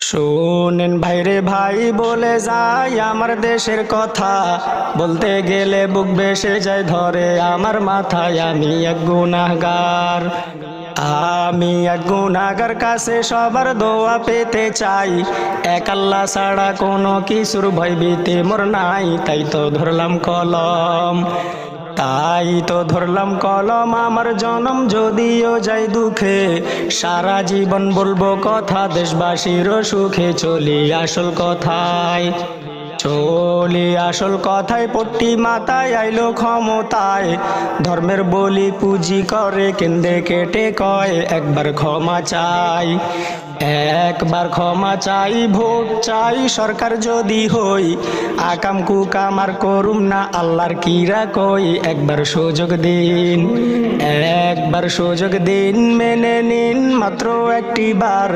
শোনেন ভাইরে ভাই, বলে যাই আমার দেশের কথা। বলতে গেলে বুক বেসে যায় ধরে, আমার মাথায় আমি এক গুনাহগার। আমি এক গুনাহগার কাছে সবার দোয়া পেতে চাই। এক আল্লাহ ছাড়া কোনো কিছুর ভয় ভীতি মোর নাই, তাই তো ধরলাম কলম। তাই তো ধরলাম কলম, আমার জনম যদিও যাই দুঃখে। সারা জীবন বলব কথা দেশবাসীর সুখে চলি আসল কথায়। চলি আসল কথায় পট্টি মাথায় আইলো ক্ষমতায়। ধর্মের বলি পুঁজি করে, কেন্দ্রে কেটে কয়, একবার ক্ষমা চাই, একবার ক্ষমা চাই, ভোট চাই, সরকার যদি হই, আকাম কুকাম আর করুম না, আল্লাহর কিরা কই, একবার সুযোগ দিন, একবার সুযোগ দিন, মেনে নিন, মাত্র একটি বার,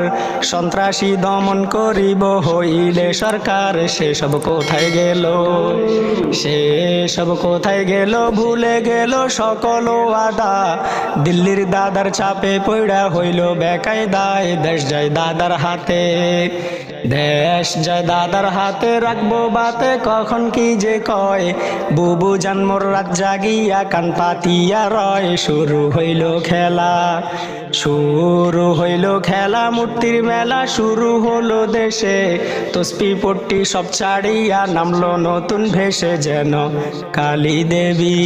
সন্ত্রাসী দমন করিব, হইলে সরকার সেসব কোথায় গেল? সেসব কোথায় গেল? ভুলে গেল সকল আদা দিল্লির দাদার চাপে পড়া হইল বেকায়দায়। দেশ যায় দাদার হাতে, দেশ যায় দাদার হাতে। রাখব বাতে কখন কি যে কয়? বুবু জন্মর রাত জাগিয়া কান পাতিয়া রয়। শুরু হইল খেলা, শুরু হইল খেলা। মূর্তির মেলা শুরু হলো দেশে। তসপি পট্টি সব ছাড়িয়া নামলো নতুন ভেসে যেন কালী দেবী